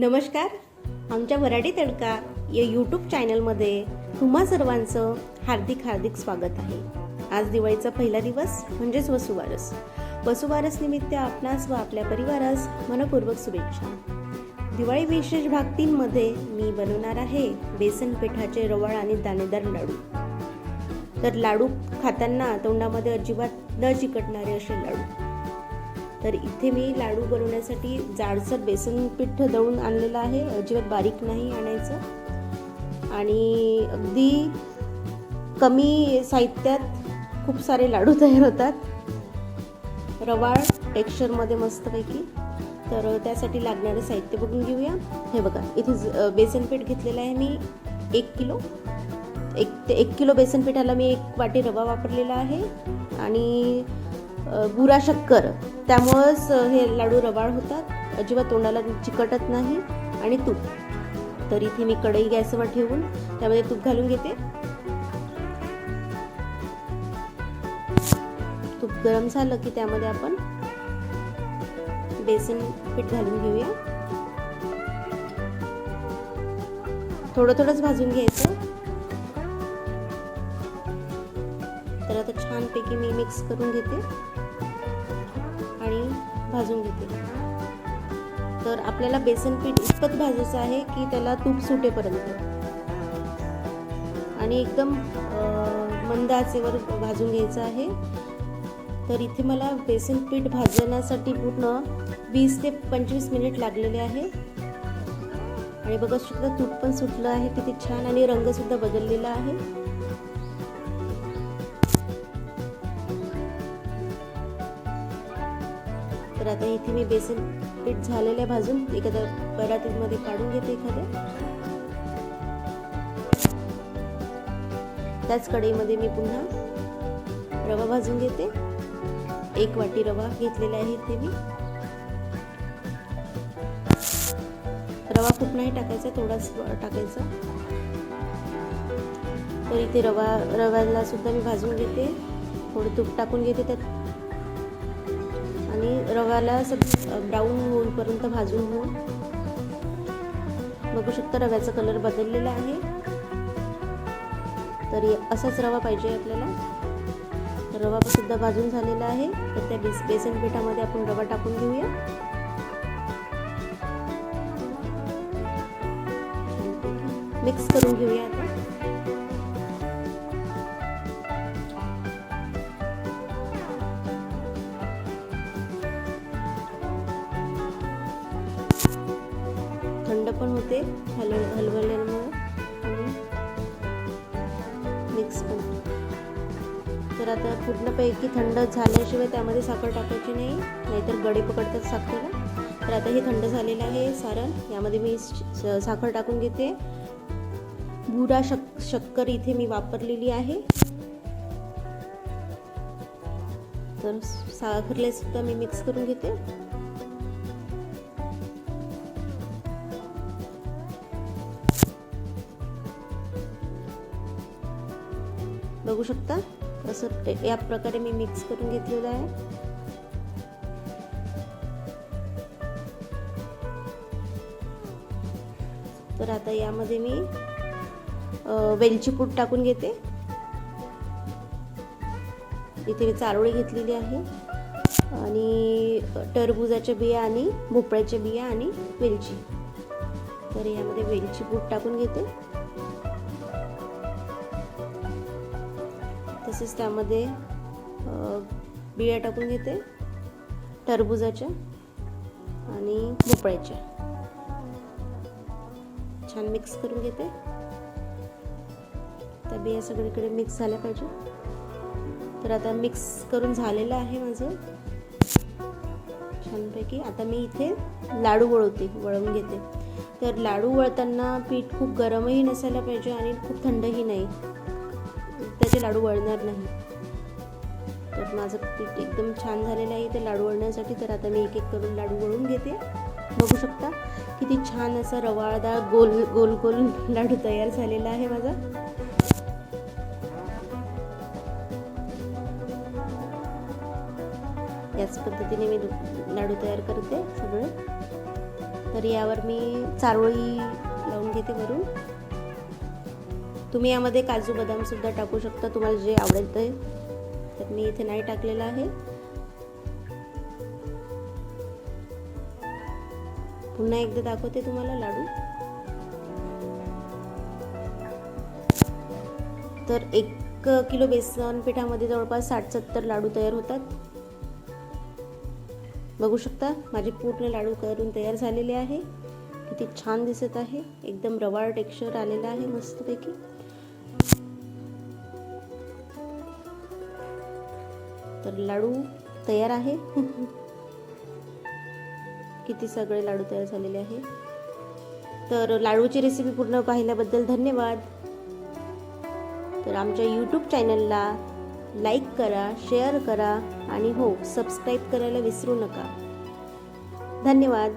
नमस्कार आमच्या वराडी तडका या यूट्यूब चॅनलमध्ये तुम्हा सर्वांचं हार्दिक हार्दिक स्वागत आहे. आज दिवाळीचा पहिला दिवस म्हणजेच वसुवारस. वसुवारस निमित्त आपणास व आपल्या परिवारास मनपूर्वक शुभेच्छा. दिवाळी विशेष भाग तीनमध्ये मी बनवणार आहे बेसन पिठाचे रवाळ आणि दाणेदार लाडू. तर लाडू खाताना तोंडामध्ये अजिबात न चिकटणारे असे लाडू. तर इथे मी लाडू बनवण्यासाठी जाडसर बेसन पीठ दळून आणलेलं आहे. अजिबात बारीक नाही आणायचं. आणि अगदी कमी साहित्यात खूप सारे लाडू तयार होतात. रवाळ टेक्स्चरमध्ये मस्तपैकी. तर त्यासाठी लागणारे साहित्य बघून घेऊया. हे बघा इथे बेसन पीठ घेतलेलं आहे मी एक किलो. एक ते एक किलो बेसन पिठाला मी एक वाटी रवा वापरलेला आहे. आणि बुरा शक्कर. त्यामुळंच हे लाडू रवाळ होतात. अजिबात तोंडाला चिकटत नाही. आणि तूप. तर इथे मी कढई गॅसवर ठेवून त्यामध्ये तूप घालून घेते. तूप गरम झालं की त्यामध्ये आपण बेसन पीठ घालून घेऊया. थोडं थोडंच भाजून घ्यायचं. आता छानपैकी मी मिक्स करून घेते आणि भाजून घेते. तर आपल्याला बेसन पीठ इतपत भाजायचं आहे की त्याला तूप सुटेपर्यंत. आणि एकदम मंद आचेवर भाजून घ्यायचं आहे. तर इथे मला बेसन पीठ भाजण्यासाठी पूर्ण वीस ते पंचवीस मिनिट लागलेले आहे. आणि बघा सुद्धा तूप पण सुटलं आहे किती छान आणि रंगसुद्धा बदललेला आहे. आता इथे मी बेसन पीठ झालेले भाजून एखाद्या परातीमध्ये काढून घेते एखाद्या त्याच कढईमध्ये मी पुन्हा रवा भाजून घेते. एक वाटी रवा घेतलेला आहे इथे मी. रवा खूप नाही टाकायचा थोडाच टाकायचा. तर इथे रवा रव्याला सुद्धा मी भाजून घेते. थोडं तूप टाकून घेते त्यात. आणि रव्याला असं ब्राऊन होईपर्यंत भाजून घेऊन बघू शकता रव्याचा कलर बदललेला आहे. तरी असाच रवा पाहिजे आपल्याला. रवा सुद्धा भाजून झालेला आहे. तर त्या बेस बेसन पिठामध्ये आपण रवा टाकून घेऊया. मिक्स करून घेऊया आता. पण होते. हलव हलवल्यामुळं आणि मिक्स पण. तर आता पूर्णपैकी थंड झाल्याशिवाय त्यामध्ये साखर टाकायची नाही नाहीतर गडे पकडतात साखरेला. तर आता हे थंड झालेलं आहे सारण. यामध्ये मी साखर टाकून घेते. भुरा शक शक्कर इथे मी वापरलेली आहे. तर साखरलेसुद्धा मी मिक्स करून घेते. बघू शकता. असं या प्रकारे मी मिक्स करून घेतलेलं आहे. तर आता यामध्ये मी वेलची पूड टाकून घेते. इथे मी चारोळी घेतलेली आहे. आणि टरबुजाच्या बिया आणि भोपळ्याच्या बिया आणि वेलची. तर यामध्ये वेलची पूड टाकून घेते. तसेच त्यामध्ये बिया टाकून घेते. टरबुजाच्या आणि भोपळ्याच्या. छान मिक्स करून घेते. त्या बिया सगळीकडे मिक्स झाल्या पाहिजे. तर आता मिक्स करून झालेलं आहे माझं. छानपैकी. आता मी इथे लाडू वळवते वळवून घेते. तर लाडू वळताना पीठ खूप गरमही नसायला पाहिजे आणि खूप थंडही नाही. त्याचे लाडू वळणार नाही. तर माझं पीठ एकदम छान झालेलं आहे. ते लाडू वळण्यासाठी तर आता मी एक एक करून लाडू वळून घेते. बघू शकता किती छान असा रवाळदार गोल गोल गोल लाडू तयार झालेला आहे माझा. याच पद्धतीने मी लाडू तयार करते सगळे. तर यावर मी चारोळी लावून घेते वरून. तुम्ही यामध्ये काजू बदामसुद्धा टाकू शकता तुम्हाला जे आवडेल ते तर मी इथे नाही टाकलेलं आहे. पुन्हा एकदा दाखवते तुम्हाला लाडू. तर एक किलो बेसन पिठामध्ये जवळपास साठ सत्तर लाडू तयार होतात. बघू शकता माझे पूर्ण लाडू करून तयार झालेले आहे. किती छान दिसत आहे. एकदम रवाळ टेक्स्चर आलेला आहे मस्तपैकी. तर लाडू तयार आहे. किती सगळे लाडू तयार झालेले आहे. तर लाडूची रेसिपी पूर्ण पाहिल्याबद्दल धन्यवाद. तर आमच्या यूट्यूब चॅनलला लाईक करा शेअर करा आणि हो सबस्क्राईब करायला विसरू नका. धन्यवाद.